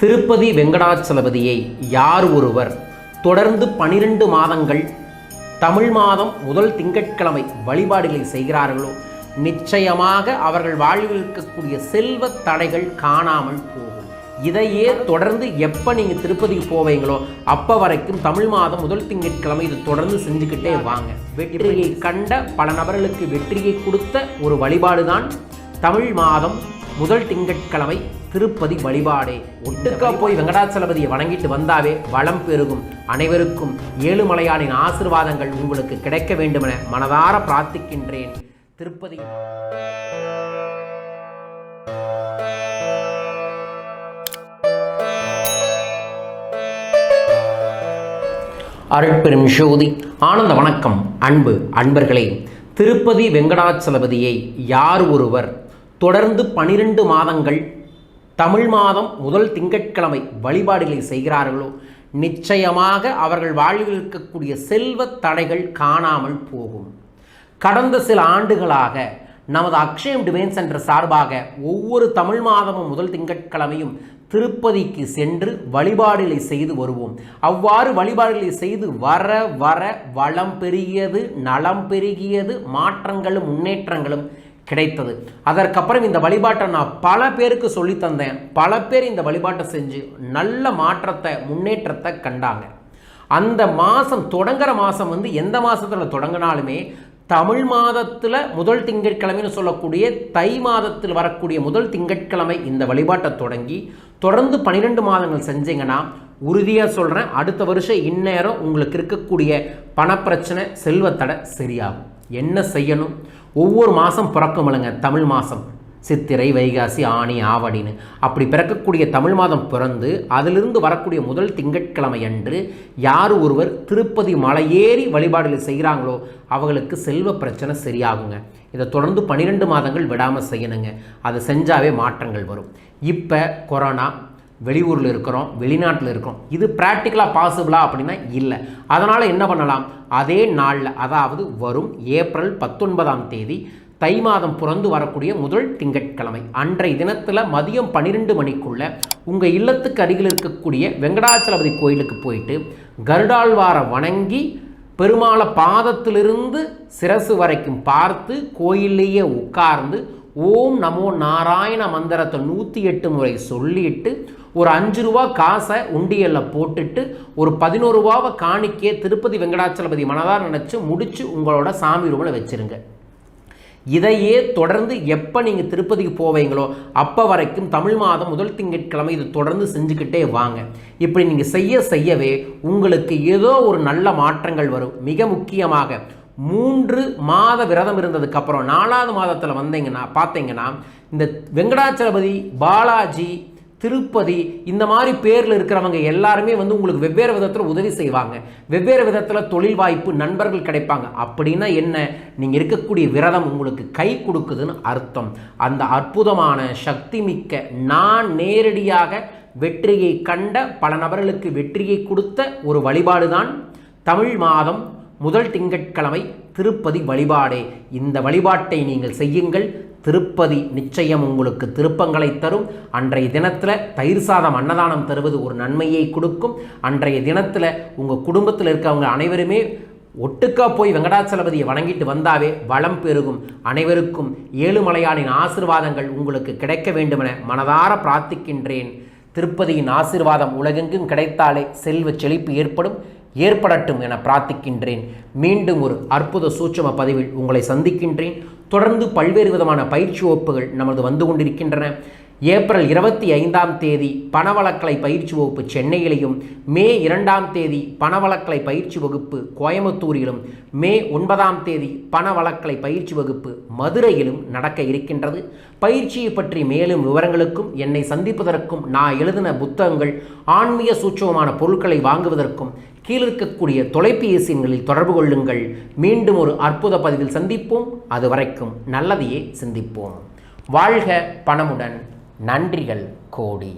திருப்பதி வெங்கடாச்சலபதியை யார் ஒருவர் தொடர்ந்து பனிரெண்டு மாதங்கள் தமிழ் மாதம் முதல் திங்கட்கிழமை வழிபாடுகளை செய்கிறார்களோ நிச்சயமாக அவர்கள் வாழ்வில் இருக்கக்கூடிய செல்வ தடைகள் காணாமல் போகும். இதையே தொடர்ந்து எப்போ நீங்கள் திருப்பதிக்கு போவீங்களோ அப்போ வரைக்கும் தமிழ் மாதம் முதல் திங்கட்கிழமை இது தொடர்ந்து செஞ்சுக்கிட்டே வாங்க. வெற்றியை கண்ட பல நபர்களுக்கு வெற்றியை கொடுத்த ஒரு வழிபாடு தான் தமிழ் மாதம் முதல் திங்கட்கிழமை திருப்பதி வழிபாடே. ஒட்டுக்கா போய் வெங்கடாச்சலபதியை வணங்கிட்டு வந்தாவே வளம் பெருகும். அனைவருக்கும் ஏழுமலையானின் ஆசிர்வாதங்கள் உங்களுக்கு கிடைக்க வேண்டுமென மனதார பிரார்த்திக்கின்றேன். திருப்பதி. அருட்பெரும் ஜோதி ஆனந்த வணக்கம் அன்பு அன்பர்களே. திருப்பதி வெங்கடாச்சலபதியை யார் ஒருவர் தொடர்ந்து பனிரெண்டு மாதங்கள் தமிழ் மாதம் முதல் திங்கட்கிழமை வழிபாடுகளை செய்கிறார்களோ நிச்சயமாக அவர்கள் வாழ்வில் இருக்கக்கூடிய செல்வ தடைகள் காணாமல் போகும். கடந்த சில ஆண்டுகளாக நமது அக்ஷயம் டிவைன் சென்டர் சார்பாக ஒவ்வொரு தமிழ் மாதமும் முதல் திங்கட்கிழமையும் திருப்பதிக்கு சென்று வழிபாடுகளை செய்து வருவோம். அவ்வாறு வழிபாடுகளை செய்து வர வர வளம் பெருகியது நலம் பெருகியது மாற்றங்களும் முன்னேற்றங்களும் கிடைத்தது. அதற்கப்புறம் இந்த வழிபாட்டை நான் பல பேருக்கு சொல்லி தந்தேன். பல பேர் இந்த வழிபாட்டை செஞ்சு நல்ல மாற்றத்தை முன்னேற்றத்தை கண்டாங்க. அந்த மாதம் தொடங்குற மாதம் வந்து எந்த மாதத்தில் தொடங்கினாலுமே தமிழ் மாதத்தில் முதல் திங்கட்கிழமைன்னு சொல்லக்கூடிய தை மாதத்தில் வரக்கூடிய முதல் திங்கட்கிழமை இந்த வழிபாட்டை தொடங்கி தொடர்ந்து பன்னிரெண்டு மாதங்கள் செஞ்சீங்கன்னா உறுதியாக சொல்கிறேன் அடுத்த வருஷம் இந்நேரம் உங்களுக்கு இருக்கக்கூடிய பணப்பிரச்சனை செல்வத்தடை சரியாகும். என்ன செய்யணும்? ஒவ்வொரு மாதம் பிறக்குமில்லைங்க தமிழ் மாதம் சித்திரை வைகாசி ஆணி ஆவடின்னு அப்படி பிறக்கக்கூடிய தமிழ் மாதம் பிறந்து அதிலிருந்து வரக்கூடிய முதல் திங்கட்கிழமை அன்று யார் ஒருவர் திருப்பதி மலையேறி வழிபாடுகள் செய்கிறாங்களோ அவங்களுக்கு செல்வ பிரச்சனை சரியாகுங்க. இதை தொடர்ந்து பன்னிரெண்டு மாதங்கள் விடாமல் செய்யணுங்க. அதை செஞ்சாவே மாற்றங்கள் வரும். இப்போ கொரோனா வெளியூரில் இருக்கிறோம் வெளிநாட்டில் இருக்கிறோம். இது ப்ராக்டிக்கலாக பாசிபிளா அப்படின்னா இல்லை. அதனால் என்ன பண்ணலாம்? அதே நாளில் அதாவது வரும் ஏப்ரல் பத்தொன்பதாம் தேதி தை மாதம் பிறந்து வரக்கூடிய முதல் திங்கட்கிழமை. அன்றைய தினத்தில் மதியம் பன்னிரெண்டு மணிக்குள்ள உங்கள் இல்லத்துக்கு அருகில் இருக்கக்கூடிய வெங்கடாச்சலபதி கோயிலுக்கு போயிட்டு கருடாழ்வாரை வணங்கி பெருமாளை பாதத்திலிருந்து சிரசு வரைக்கும் பார்த்து கோயிலேயே உட்கார்ந்து ஓம் நமோ நாராயண மந்திரத்தை நூற்றி எட்டு முறை சொல்லிட்டு ஒரு அஞ்சு ரூபா காசை உண்டியலில் போட்டுட்டு ஒரு பதினோரு ரூபாவை காணிக்கே திருப்பதி வெங்கடாச்சலபதி மனதாக நினச்சி முடித்து உங்களோட சாமி ரூமில் வச்சுருங்க. இதையே தொடர்ந்து எப்போ நீங்கள் திருப்பதிக்கு போவீங்களோ அப்போ வரைக்கும் தமிழ் மாதம் முதல் திங்கட்கிழமை இது தொடர்ந்து செஞ்சுக்கிட்டே வாங்க. இப்படி நீங்கள் செய்ய செய்யவே உங்களுக்கு ஏதோ ஒரு நல்ல மாற்றங்கள் வரும். மிக முக்கியமாக மூன்று மாத விரதம் இருந்ததுக்கப்புறம் நாலாவது மாதத்தில் வந்தீங்கன்னா பார்த்தீங்கன்னா இந்த வெங்கடாச்சலபதி பாலாஜி திருப்பதி இந்த மாதிரி பேரில் இருக்கிறவங்க எல்லாருமே வந்து உங்களுக்கு வெவ்வேறு விதத்தில் உதவி செய்வாங்க. வெவ்வேறு விதத்தில் தொழில் வாய்ப்பு நண்பர்கள் கிடைப்பாங்க. அப்படின்னா என்ன? நீங்கள் இருக்கக்கூடிய விரதம் உங்களுக்கு கை கொடுக்குதுன்னு அர்த்தம். அந்த அற்புதமான சக்தி மிக்க நான் நேரடியாக வெற்றியை கண்ட பல நபர்களுக்கு வெற்றியை கொடுத்த ஒரு வழிபாடு தான் தமிழ் மாதம். முதல் திங்கட்கிழமை திருப்பதி வழிபாடே. இந்த வழிபாட்டை நீங்கள் செய்யுங்கள். திருப்பதி நிச்சயம் உங்களுக்கு திருப்பங்களை தரும். அன்றைய தினத்தில் தயிர் சாதம் அன்னதானம் தருவது ஒரு நன்மையை கொடுக்கும். அன்றைய தினத்தில் உங்கள் குடும்பத்தில் இருக்கவங்க அனைவருமே ஒட்டுக்கா போய் வெங்கடாச்சலபதியை வணங்கிட்டு வந்தாவே வளம் பெருகும். அனைவருக்கும் ஏழுமலையானின் ஆசிர்வாதங்கள் உங்களுக்கு கிடைக்க வேண்டுமென மனதார பிரார்த்திக்கின்றேன். திருப்பதியின் ஆசிர்வாதம் உலகெங்கும் கிடைத்தாலே செல்வ செழிப்பு ஏற்படும். ஏற்படட்டும் என பிரார்த்திக்கின்றேன். மீண்டும் ஒரு அற்புத சூட்சம பதிவில் உங்களை சந்திக்கின்றேன். தொடர்ந்து பல்வேறு விதமான பயிற்சி வகுப்புகள் நமது வந்து கொண்டிருக்கின்றன. ஏப்ரல் இருபத்தி ஐந்தாம் தேதி பணவளக்கலை பயிற்சி வகுப்பு சென்னையிலையும் மே இரண்டாம் தேதி பணவளக்கலை பயிற்சி வகுப்பு கோயம்புத்தூரிலும் மே ஒன்பதாம் தேதி பணவளக்கலை பயிற்சி வகுப்பு மதுரையிலும் நடக்க இருக்கின்றது. பயிற்சியை பற்றி மேலும் விவரங்களுக்கும் என்னை சந்திப்பதற்கும் நான் எழுதின புத்தகங்கள் ஆன்மீக சூட்சமான பொருட்களை வாங்குவதற்கும் கீழிருக்கக்கூடிய தொலைபேசி எண்களில் தொடர்பு கொள்ளுங்கள். மீண்டும் ஒரு அற்புத பதிவில் சந்திப்போம். அது வரைக்கும் நல்லதையே சிந்திப்போம். வாழ்க பணமுடன். நன்றிகள் கோடி.